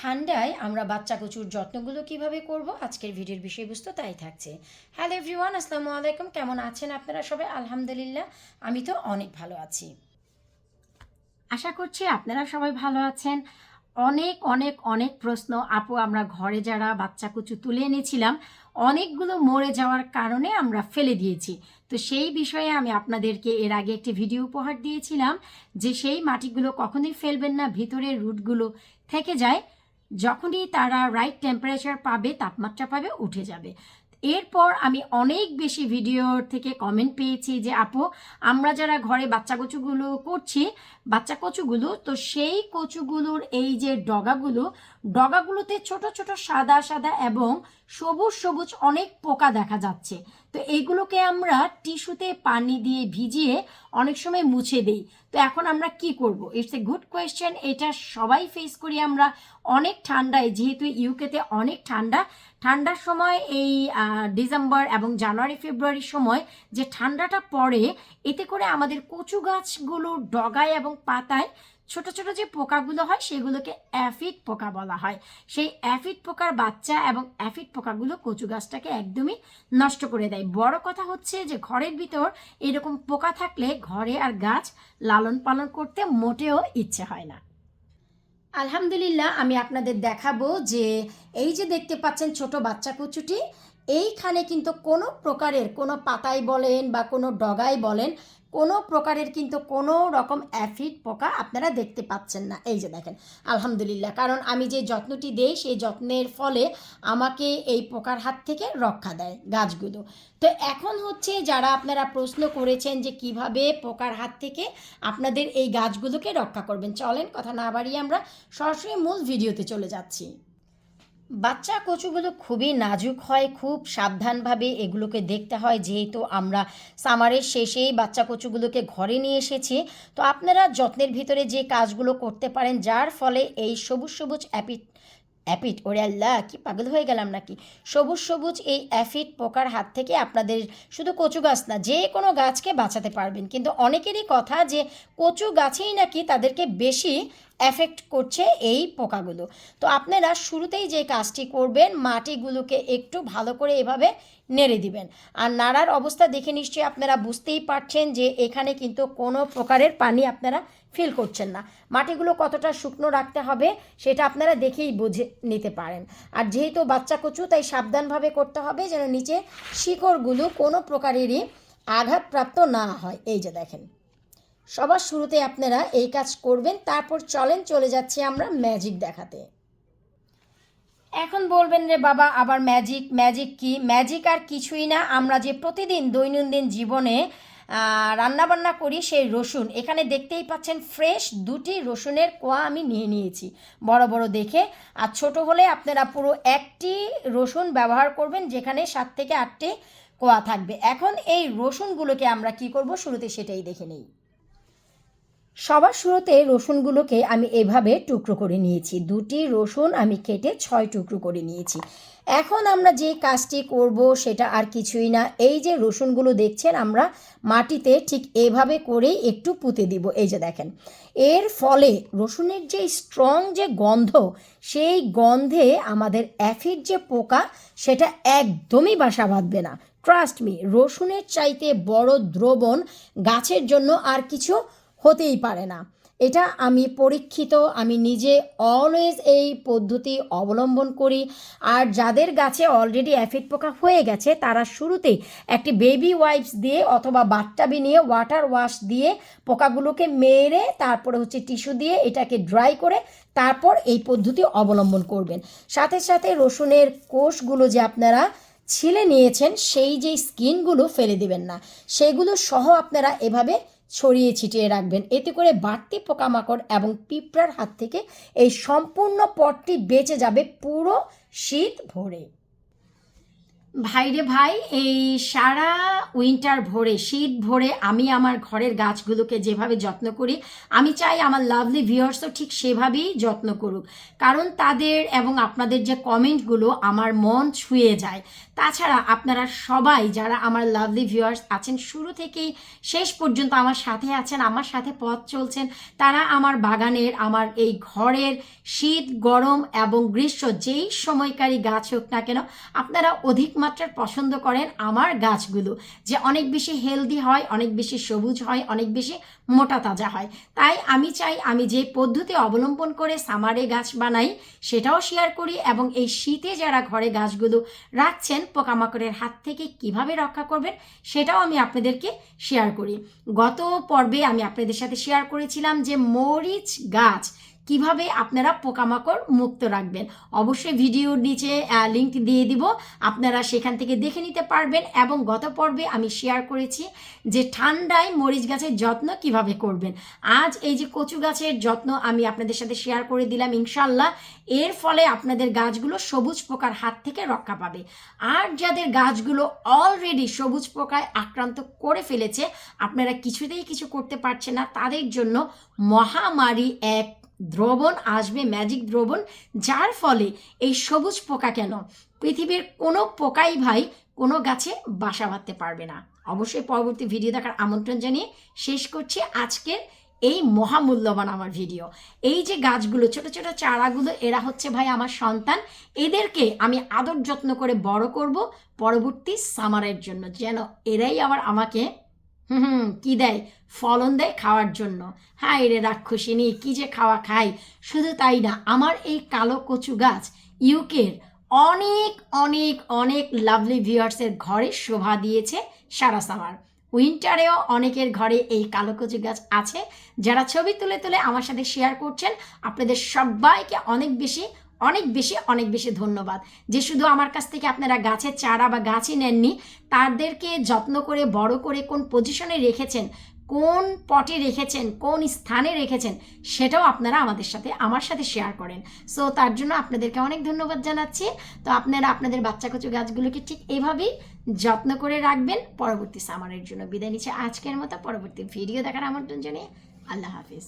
ঠান্ডায় আমরা বাচ্চা কচুর যত্নগুলো কীভাবে করব? আজকের ভিডিওর বিষয়বস্তু তাই থাকছে। হ্যালো এভরিওয়ান আসসালামু আলাইকুম। কেমন আছেন আপনারা সবাই? আলহামদুলিল্লাহ, আমি তো অনেক ভালো আছি। আশা করছি আপনারা সবাই ভালো আছেন। অনেক অনেক অনেক প্রশ্ন আপু, আমরা ঘরে যারা বাচ্চা কচু তুলে এনেছিলাম, অনেকগুলো মরে যাওয়ার কারণে আমরা ফেলে দিয়েছি। তো সেই বিষয়ে আমি আপনাদেরকে এর আগে একটি ভিডিও উপহার দিয়েছিলাম, যে সেই মাটিগুলো কখনোই ফেলবেন না, ভিতরের রুটগুলো থেকে যায়। যখনই তারা রাইট টেম্পারেচার পাবে, তাপমাত্রা পাবে, উঠে যাবে। এরপর আমি অনেক বেশি ভিডিওর থেকে কমেন্ট পেয়েছি যে, আপু, আমরা যারা ঘরে বাচ্চা কচুগুলো করছি, বাচ্চা কচুগুলো, তো সেই কচুগুলোর এই যে ডগাগুলো, ডগাগুলোতে ছোট ছোট সাদা সাদা এবং সবুজ সবুজ অনেক পোকা দেখা যাচ্ছে। তো এইগুলোকে আমরা টিস্যুতে পানি দিয়ে ভিজিয়ে অনেক সময় মুছে দিই। তো এখন আমরা কি করব? ইটস এ গুড কোয়েশ্চেন এটা সবাই ফেস করি আমরা। অনেক ঠান্ডায় যেহেতু ইউকেতে অনেক ঠান্ডা, ঠান্ডার সময় এই ডিসেম্বর এবং জানুয়ারি ফেব্রুয়ারির সময় যে ঠান্ডাটা পড়ে, এতে করে আমাদের কচু গাছগুলোর ডগায় এবং পাতায় ছোট ছোট যে পোকাগুলো হয়, সেগুলোকে অ্যাফিড পোকা বলা হয়। সেই অ্যাফিড পোকার বাচ্চা এবং অ্যাফিড পোকাগুলো কচু গাছটাকে একদমই নষ্ট করে দেয়। বড় কথা হচ্ছে যে, ঘরের ভিতর এরকম পোকা থাকলে ঘরে আর গাছ লালন পালন করতে মোটেও ইচ্ছে হয় না। আলহামদুলিল্লাহ, আমি আপনাদের দেখাবো যে, এই যে দেখতে পাচ্ছেন ছোট বাচ্চা কচুটি, এইখানে কিন্তু কোনো প্রকারের কোনো পাতায় বলেন বা কোনো ডগায় বলেন কোনো প্রকারের কিন্তু কোনো রকম অ্যাফিড পোকা আপনারা দেখতে পাচ্ছেন না। এই যে দেখেন, আলহামদুলিল্লাহ। কারণ আমি যে যত্নটি দেই, সেই যত্নের ফলে আমাকে এই পোকার হাত থেকে রক্ষা দেয় গাছগুলো। তো এখন হচ্ছে যারা আপনারা প্রশ্ন করেছেন যে কীভাবে পোকার হাত থেকে আপনাদের এই গাছগুলোকে রক্ষা করবেন, চলেন কথা না বাড়িয়ে আমরা সরাসরি মূল ভিডিওতে চলে যাচ্ছি। বাচ্চা কচুগুলো খুবই নাজুক হয়, খুব সাবধানভাবে এগুলোকে দেখতে হয়। যেহেতু আমরা সামারের শেষেই বাচ্চা কচুগুলোকে ঘরে নিয়ে এসেছি, তো আপনারা যত্নের ভিতরে যে কাজগুলো করতে পারেন, যার ফলে এই সবুজ সবুজ অ্যাপিট অ্যাপিট, ওরে আল্লাহ, কি পাগল হয়ে গেলাম নাকি? সবুজ সবুজ এই অ্যাফিড পোকার হাত থেকে আপনাদের শুধু কচু গাছ না, যে কোনো গাছকে বাঁচাতে পারবেন। কিন্তু অনেকেরই কথা যে কচু গাছেই নাকি তাদেরকে বেশি এফেক্ট করছে এই পোকাগুলো। তো আপনারা শুরুতেই যে কাজটি করবেন, মাটিগুলোকে একটু ভালো করে এভাবে নেড়ে দিবেন। আর নাড়ার অবস্থা দেখে নিশ্চয়ই আপনারা বুঝতেই পারছেন যে এখানে কিন্তু কোনো প্রকারের পানি আপনারা ফিল করছেন না। মাটিগুলো কতটা শুকনো রাখতে হবে সেটা আপনারা দেখেই বুঝে নিতে পারেন। আর যেহেতু বাচ্চা কচু, তাই সাবধানভাবে করতে হবে যেন নিচে শিকড়গুলো কোনো প্রকারেরই আঘাতপ্রাপ্ত না হয়। এই যে দেখেন। সবার শুরুতে আপনারা এই কাজ করবেন, তারপর চলেন, চলে যাচ্ছি আমরা ম্যাজিক দেখাতে। এখন বলবেন রে বাবা, আবার ম্যাজিক ম্যাজিক কি? ম্যাজিক আর কিছুই না, আমরা যে প্রতিদিন দৈনন্দিন জীবনে রান্নাবান্না করি সেই রসুন। এখানে দেখতেই পাচ্ছেন ফ্রেশ দুটি রসুনের কোয়া আমি নিয়ে নিয়েছি। বড় বড় দেখে। আর ছোট হলে আপনারা পুরো একটি রসুন ব্যবহার করবেন, যেখানে সাত থেকে আটটি কোয়া থাকবে। এখন এই রসুনগুলোকে আমরা কি করব? শুরুতে সেটাই দেখে নেই। সবার শুরুতে রসুনগুলোকে আমি এভাবে টুকরো করে নিয়েছি। দুটি রসুন আমি কেটে ছয় টুকরো করে নিয়েছি। এখন আমরা যে কাজটি করব সেটা আর কিছুই না। এই যে রসুনগুলো দেখছেন, আমরা মাটিতে ঠিক এভাবে করেই একটু পুঁতে দিব। এই যে দেখেন, এর ফলে রসুনের যে স্ট্রং যে গন্ধ, সেই গন্ধে আমাদের অ্যাফিড যে পোকা, সেটা একদমই বাসা বাঁধবে না। ট্রাস্ট মি রসুনের চাইতে বড় দ্রবণ গাছের জন্য আর কিছু হতেই পারে না। এটা আমি পরীক্ষিত, আমি নিজে অলওয়েজ এই পদ্ধতি অবলম্বন করি। আর যাদের গাছে অলরেডি অ্যাফিড পোকা হয়ে গেছে, তারা শুরুতেই একটি বেবি ওয়াইপস দিয়ে অথবা বাট্টাবি নিয়ে ওয়াটার ওয়াশ দিয়ে পোকাগুলোকে মেরে, তারপরে হচ্ছে টিস্যু দিয়ে এটাকে ড্রাই করে, তারপর এই পদ্ধতি অবলম্বন করবেন। সাথে সাথে রসুনের কোষগুলো যে আপনারা ছিলে নিয়েছেন, সেই যেই স্কিনগুলো ফেলে দিবেন না, সেগুলো সহ আপনারা এভাবে ছড়িয়ে ছিটিয়ে রাখবেন। এতে করে বাড়তি পোকামাকড় এবং পিঁপড়ার হাত থেকে এই সম্পূর্ণ পটটি বেঁচে যাবে পুরো শীত ভরে। ভাইরে ভাই, এই সারা উইন্টার ভরে, শীত ভরে আমি আমার ঘরের গাছগুলোকে যেভাবে যত্ন করি, আমি চাই আমার লাভলি ভিউয়ার্সও ঠিক সেভাবেই যত্ন করুক। কারণ তাদের এবং আপনাদের যে কমেন্টগুলো আমার মন ছুঁয়ে যায়। তাছাড়া আপনারা সবাই যারা আমার লাভলি ভিউয়ার্স আছেন, শুরু থেকেই শেষ পর্যন্ত আমার সাথে আছেন, আমার সাথে পথ চলছেন, তারা আমার বাগানের, আমার এই ঘরের শীত, গরম এবং গ্রীষ্ম যেই সময়কারী গাছ হোক না কেন, আপনারা অধিক মাত্রার পছন্দ করেন আমার গাছগুলো। যে অনেক বেশি হেলদি হয়, অনেক বেশি সবুজ হয়, অনেক বেশি মোটা তাজা হয়। তাই আমি চাই আমি যে পদ্ধতি অবলম্বন করে সামারে গাছ বানাই, সেটাও শেয়ার করি এবং এই শীতে যারা ঘরে গাছগুলো রাখছেন, পোকামাকড়ের হাত থেকে কীভাবে রক্ষা করবেন, সেটাও আমি আপনাদেরকে শেয়ার করি। গত পর্বে আমি আপনাদের সাথে শেয়ার করেছিলাম যে মরিচ গাছ কীভাবে আপনারা পোকামাকড় মুক্ত রাখবেন? অবশ্যই ভিডিওর নিচে লিঙ্ক দিয়ে দিব। আপনারা সেখান থেকে দেখে নিতে পারবেন এবং গত পর্বে আমি শেয়ার করেছি যে ঠান্ডায় মরিচ গাছের যত্ন কীভাবে করবেন। আজ এই যে কচু গাছের যত্ন আমি আপনাদের সাথে শেয়ার করে দিলাম ইনশাল্লাহ এর ফলে আপনাদের গাছগুলো সবুজ পোকার হাত থেকে রক্ষা পাবে। আর যাদের গাছগুলো অলরেডি সবুজ পোকায় আক্রান্ত করে ফেলেছে, আপনারা কিছুতেই কিছু করতে পারছে না। তাদের জন্য মহামারী এক দ্রবণ আসবে ম্যাজিক দ্রবণ, যার ফলে এই সবুজ পোকা কেন? পৃথিবীর কোনো পোকাই ভাই কোনো গাছে বাসা বাঁধতে পারবে না। অবশ্যই পরবর্তী ভিডিও দেখার আমন্ত্রণ জানিয়ে শেষ করছি আজকের এই মহামূল্যবান আমার ভিডিও। এই যে গাছগুলো, ছোট ছোট চারাগুলো, এরা হচ্ছে ভাই আমার সন্তান। এদেরকে আমি আদর যত্ন করে বড় করব পরবর্তী সামারের জন্য। যেন এরাই আবার আমাকে হুম, কী দেয়? ফলন দেয় খাওয়ার জন্য। হায় রে রাক্ষসিনী কী যে খাওয়া খাই? শুধু তাই না, আমার এই কালো কচু গাছ ইউকের অনেক অনেক অনেক লাভলি ভিউয়ার্সের ঘরে শোভা দিয়েছে সারা সামার। উইন্টারেও অনেকের ঘরে এই কালো কচু গাছ আছে। যারা ছবি তুলে তুলে আমার সাথে শেয়ার করছেন, আপনাদের সবাইকে অনেক বেশি অনেক বেশি অনেক বেশি ধন্যবাদ। যে শুধু আমার কাছ থেকে আপনারা গাছের চারা বা গাছই নেননি, তাদেরকে যত্ন করে, বড় করে কোন পজিশনে রেখেছেন, কোন পটে রেখেছেন, কোন স্থানে রেখেছেন, সেটাও আপনারা আমাদের সাথে, আমার সাথে শেয়ার করেন। সো তার জন্য আপনাদেরকে অনেক ধন্যবাদ জানাচ্ছি। তো আপনারা আপনাদের বাচ্চা কচু গাছগুলোকে ঠিক এভাবেই যত্ন করে রাখবেন। পরবর্তী সামারের জন্য বিদায় নিচ্ছে আজকের মতো। পরবর্তী ভিডিও দেখার আমন্ত্রণ জানিয়ে আল্লাহ হাফিজ।